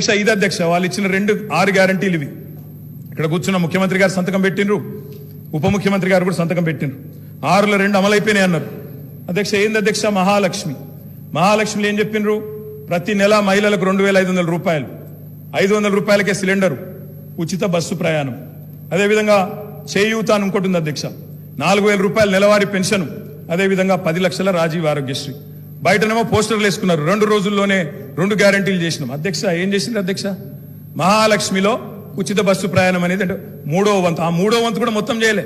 అధ్యక్ష ఇది అధ్యక్ష. వాళ్ళు ఇచ్చిన రెండు ఆరు గ్యారంటీలు ఇవి. ఇక్కడ కూర్చున్న ముఖ్యమంత్రి గారు సంతకం పెట్టిండ్రు. ఉప ముఖ్యమంత్రి గారు కూడా సంతకం పెట్టిండ్రు. ఆరులో రెండు అమలైపోయినాయి అన్నారు. అధ్యక్ష ఏంది అధ్యక్ష? మహాలక్ష్మి. మహాలక్ష్మిలో ఏం చెప్పిండ్రు? ప్రతి నెల మహిళలకు రెండు వేల ఐదు వందల రూపాయలు. ఐదు వందల రూపాయలకే సిలిండరు. ఉచిత బస్సు ప్రయాణం. అదేవిధంగా చేయూత అని ఇంకోటి ఉంది అధ్యక్ష. నాలుగు వేల రూపాయల నెలవారీ పెన్షన్. అదేవిధంగా పది లక్షల రాజీవ్ ఆరోగ్యశ్రీ. బయటనేమో పోస్టర్లు వేసుకున్నారు. రెండు రోజుల్లోనే రెండు గ్యారంటీలు చేసినాం. అధ్యక్ష ఏం చేసింది అధ్యక్ష? మహాలక్ష్మిలో ఉచిత బస్సు ప్రయాణం అనేది అంటే మూడో వంతు. ఆ మూడో వంతు కూడా మొత్తం చేయలే.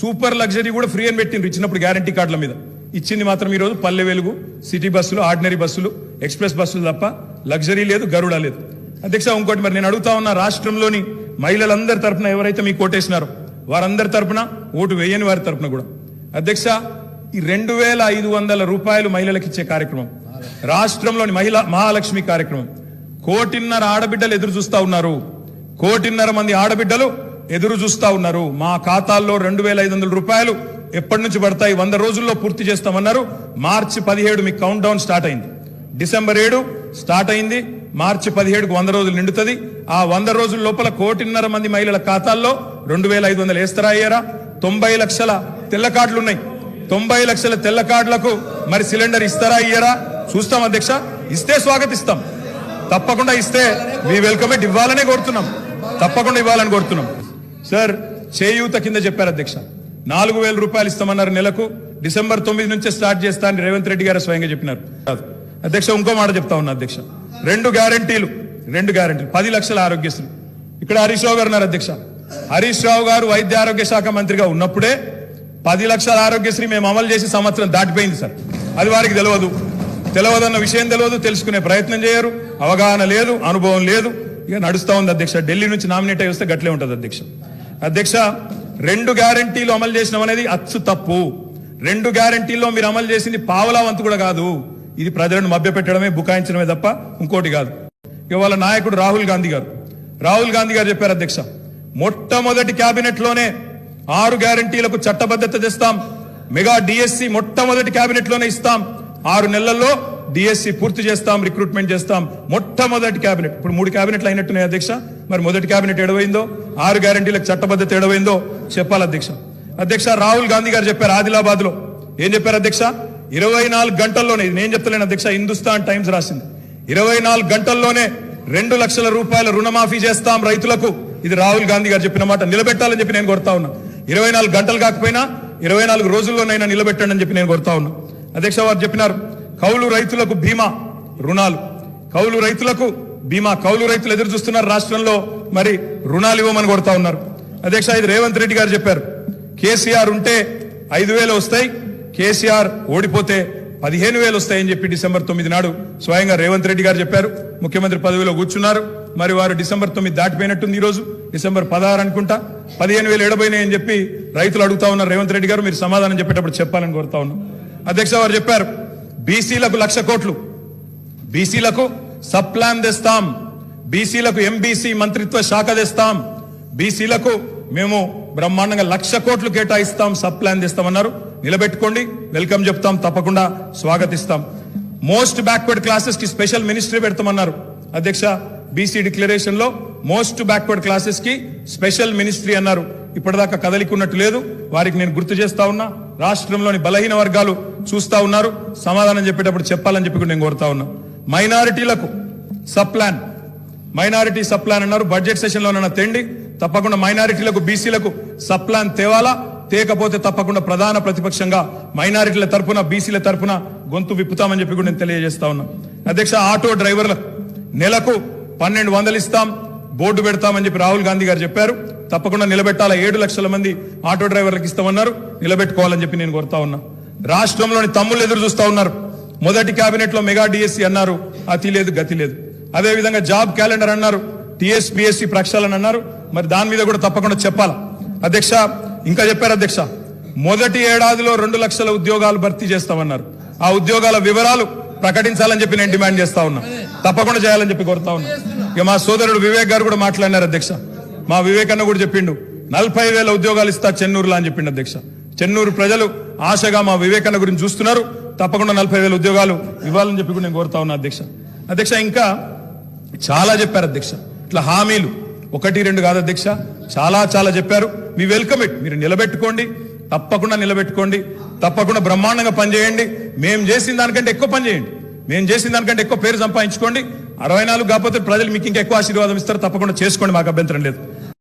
సూపర్ లగ్జరీ కూడా ఫ్రీ అని పెట్టిండ్రు ఇచ్చినప్పుడు గ్యారంటీ కార్డుల మీద. ఇచ్చింది మాత్రం ఈరోజు పల్లె వెలుగు సిటీ బస్సులు ఆర్డినరీ బస్సులు ఎక్స్ప్రెస్ బస్సులు తప్ప లగ్జరీ లేదు గరుడ లేదు. అధ్యక్ష ఇంకోటి మరి నేను అడుగుతా ఉన్నా రాష్ట్రంలోని మహిళలందరి తరపున ఎవరైతే మీకు ఓటేసినారో వారందరి తరఫున ఓటు వేయని వారి తరపున కూడా. అధ్యక్ష ఈ రెండు వేల ఐదు వందల రూపాయలు మహిళలకు ఇచ్చే కార్యక్రమం. రాష్ట్రంలోని మహిళా మహాలక్ష్మి కార్యక్రమం. కోటిన్నర ఆడబిడ్డలు ఎదురు చూస్తా ఉన్నారు. కోటిన్నర మంది ఆడబిడ్డలు ఎదురు చూస్తా ఉన్నారు. మా ఖాతాల్లో రెండు వేల ఐదు వందల రూపాయలు ఎప్పటి నుంచి పడతాయి? వంద రోజుల్లో పూర్తి చేస్తామన్నారు. మార్చి పదిహేడు మీకు కౌంట్ డౌన్ స్టార్ట్ అయింది. డిసెంబర్ ఏడు స్టార్ట్ అయింది. మార్చి పదిహేడుకు వంద రోజులు నిండుతుంది. ఆ వంద రోజుల లోపల కోటిన్నర మంది మహిళల ఖాతాల్లో రెండు వేల ఐదు వందలు వేస్తారా అయ్యారా? తొంభై లక్షల తెల్ల కార్డులు ఉన్నాయి. తొంభై లక్షల తెల్ల కార్డులకు మరి సిలిండర్ ఇస్తారా ఇయ్యరా? చూస్తాం అధ్యక్ష. ఇస్తే స్వాగతిస్తాం. తప్పకుండా ఇస్తే మీ వెల్కమ్ ఇట్ ఇవ్వాలనే కోరుతున్నాం. తప్పకుండా ఇవ్వాలని కోరుతున్నాం. సార్ చేయూత కింద చెప్పారు అధ్యక్ష. నాలుగు వేల రూపాయలు ఇస్తామన్నారు నెలకు. డిసెంబర్ తొమ్మిది నుంచే స్టార్ట్ చేస్తా అని రేవంత్ రెడ్డి గారు స్వయంగా చెప్పినారు. అధ్యక్ష ఇంకో మాట చెప్తా ఉన్నా అధ్యక్ష. రెండు గ్యారంటీలు. రెండు గ్యారంటీలు. పది లక్షల ఆరోగ్యశ్రీ. ఇక్కడ హరీష్ రావు గారు ఉన్నారు అధ్యక్ష. హరీష్ రావు గారు వైద్య ఆరోగ్య శాఖ మంత్రిగా ఉన్నప్పుడే పది లక్షల ఆరోగ్యశ్రీ మేము అమలు చేసి సంవత్సరం దాటిపోయింది సార్. అది వారికి తెలియదు తెలియదన్న విషయం తెలియదు తెలుసుకునే ప్రయత్నం చేయరు. అవగాహన లేదు అనుభవం లేదు. ఇక నడుస్తూ ఉంది అధ్యక్ష. ఢిల్లీ నుంచి నామినేట్ అయ్యి వస్తే గట్లే ఉంటుంది అధ్యక్ష. అధ్యక్ష రెండు గ్యారంటీలు అమలు చేసినాం అనేది అచ్చు తప్పు. రెండు గ్యారంటీల్లో మీరు అమలు చేసింది పావలా వంతు కూడా కాదు. ఇది ప్రజలను మభ్యపెట్టడమే బుకాయించడమే తప్ప ఇంకోటి కాదు. ఇవాళ నాయకుడు రాహుల్ గాంధీ గారు. రాహుల్ గాంధీ గారు చెప్పారు అధ్యక్ష మొట్టమొదటి క్యాబినెట్లోనే లోనే ఆరు గ్యారంటీలకు చట్టబద్ధత తెస్తాం. మెగా డిఎస్సి మొట్టమొదటి కేబినెట్లోనే ఇస్తాం. ఆరు నెలల్లో డిఎస్సి పూర్తి చేస్తాం రిక్రూట్మెంట్ చేస్తాం. మొట్టమొదటి కేబినెట్ ఇప్పుడు మూడు కేబినెట్లు అయినట్టున్నాయి అధ్యక్ష. మరి మొదటి కేబినెట్ ఎడవైందో ఆరు గ్యారంటీలకు చట్టబద్ధత ఎడవైందో చెప్పాలి అధ్యక్ష. అధ్యక్ష రాహుల్ గాంధీ గారు చెప్పారు ఆదిలాబాద్లో ఏం చెప్పారు అధ్యక్ష? ఇరవై నాలుగు గంటల్లోనే నేను చెప్తలేను అధ్యక్ష హిందుస్థాన్ టైమ్స్ రాసింది. ఇరవై నాలుగు గంటల్లోనే రెండు లక్షల రూపాయల రుణమాఫీ చేస్తాం రైతులకు. ఇది రాహుల్ గాంధీ గారు చెప్పిన మాట. నిలబెట్టాలని చెప్పి నేను కొడతా ఉన్నా. ఇరవై నాలుగు గంటలు కాకపోయినా ఇరవై నాలుగు రోజుల్లోనైనా నిలబెట్టండి అని చెప్పి నేను కోరుతా ఉన్నా. అధ్యక్ష వారు చెప్పినారు కౌలు రైతులకు బీమా రుణాలు. కౌలు రైతులకు బీమా కౌలు రైతులు ఎదురు చూస్తున్నారు రాష్ట్రంలో మరి రుణాలు ఇవ్వమని కొడతా ఉన్నారు. అధ్యక్ష ఇది రేవంత్ రెడ్డి గారు చెప్పారు. కేసీఆర్ ఉంటే ఐదు వేలు వస్తాయి కేసీఆర్ ఓడిపోతే పదిహేను వేలు వస్తాయని చెప్పి డిసెంబర్ తొమ్మిది నాడు స్వయంగా రేవంత్ రెడ్డి గారు చెప్పారు. ముఖ్యమంత్రి పదవిలో కూర్చున్నారు మరి వారు డిసెంబర్ తొమ్మిది దాటిపోయినట్టుంది ఈ రోజు డిసెంబర్ పదహారు అనుకుంటా. పదిహేను వేలు ఎడబోయినాయని చెప్పి రైతులు అడుగుతా ఉన్నారు. రేవంత్ రెడ్డి గారు మీరు సమాధానం చెప్పేటప్పుడు చెప్పాలని కోరుతా ఉన్నాం. అధ్యక్ష వారు చెప్పారు బీసీలకు లక్ష కోట్లు. బీసీలకు సబ్ ప్లాన్ తెస్తాం. బీసీలకు ఎంబీసీ మంత్రిత్వ శాఖ తెస్తాం. బీసీలకు మేము బ్రహ్మాండంగా లక్ష కోట్లు కేటాయిస్తాం సబ్ ప్లాన్ తెస్తామన్నారు. నిలబెట్టుకోండి. వెల్కమ్ చెప్తాం. తప్పకుండా స్వాగతిస్తాం. మోస్ట్ బ్యాక్వర్డ్ క్లాసెస్కి స్పెషల్ మినిస్ట్రీ పెడతామన్నారు. అధ్యక్ష బీసీ డిక్లరేషన్లో మోస్ట్ బ్యాక్వర్డ్ క్లాసెస్కి స్పెషల్ మినిస్ట్రీ అన్నారు. ఇప్పటిదాకా కదలికున్నట్టు లేదు. వారికి నేను గుర్తు చేస్తా ఉన్నా. రాష్ట్రంలోని బలహీన వర్గాలు చూస్తా ఉన్నారు. సమాధానం చెప్పేటప్పుడు చెప్పాలని చెప్పి కూడా నేను కోరుతా ఉన్నా. మైనారిటీలకు sub plan. Plan minority sub plan అన్నారు. బడ్జెట్ సెషన్లో తెండి తప్పకుండా మైనారిటీలకు బీసీలకు సప్లాన్ తేవాలా? తేకపోతే తప్పకుండా ప్రధాన ప్రతిపక్షంగా మైనారిటీల తరపున బీసీల తరఫున గొంతు విప్పుతామని చెప్పి కూడా నేను తెలియజేస్తా ఉన్నా. అధ్యక్ష ఆటో డ్రైవర్లకు నెలకు పన్నెండు వందలు ఇస్తాం బోర్డు పెడతామని చెప్పి రాహుల్ గాంధీ గారు చెప్పారు. తప్పకుండా నిలబెట్టాలా ఏడు లక్షల మంది ఆటో డ్రైవర్లకు ఇస్తామన్నారు. నిలబెట్టుకోవాలని చెప్పి నేను కోరుతా ఉన్నా. రాష్ట్రంలోని తమ్ముళ్ళు ఎదురు చూస్తా ఉన్నారు. మొదటి కేబినెట్లో మెగా డిఎస్సి అన్నారు. అతి లేదు గతి లేదు. అదే విధంగా జాబ్ క్యాలెండర్ అన్నారు. టిఎస్పిఎస్సి ప్రక్షాళన అన్నారు. మరి దాని మీద కూడా తప్పకుండా చెప్పాలా? అధ్యక్ష ఇంకా చెప్పారు అధ్యక్ష. మొదటి ఏడాదిలో రెండు లక్షల ఉద్యోగాలు భర్తీ చేస్తామన్నారు. ఆ ఉద్యోగాల వివరాలు ప్రకటించాలని చెప్పి నేను డిమాండ్ చేస్తా ఉన్నా. తప్పకుండా చేయాలని చెప్పి కోరుతా ఉన్నాం. ఇక మా సోదరుడు వివేక్ గారు కూడా మాట్లాడినారు అధ్యక్ష. మా వివేక్ అన్న కూడా చెప్పిండు నలభై వేల ఉద్యోగాలు ఇస్తా చెన్నూరులో అని చెప్పిండు అధ్యక్ష. చెన్నూరు ప్రజలు ఆశగా మా వివేకన్న గురించి చూస్తున్నారు. తప్పకుండా నలభై వేల ఉద్యోగాలు ఇవ్వాలని చెప్పి కూడా నేను కోరుతా ఉన్నా అధ్యక్ష. అధ్యక్ష ఇంకా చాలా చెప్పారు అధ్యక్ష. ఇట్లా హామీలు ఒకటి రెండు కాదు అధ్యక్ష. చాలా చాలా చెప్పారు. మీ వెల్కమ్ ఇట్. మీరు నిలబెట్టుకోండి. తప్పకుండా నిలబెట్టుకోండి. తప్పకుండా బ్రహ్మాండంగా పనిచేయండి. మేము చేసిన దానికంటే ఎక్కువ పనిచేయండి. మేము చేసిన దానికంటే ఎక్కువ పేరు సంపాదించుకోండి. అరవై నాలుగు కాకపోతే ప్రజలు మీకు ఇంకా ఎక్కువ ఆశీర్వాదం ఇస్తారు. తప్పకుండా చేసుకోండి మాకు అభ్యంతరం లేదు.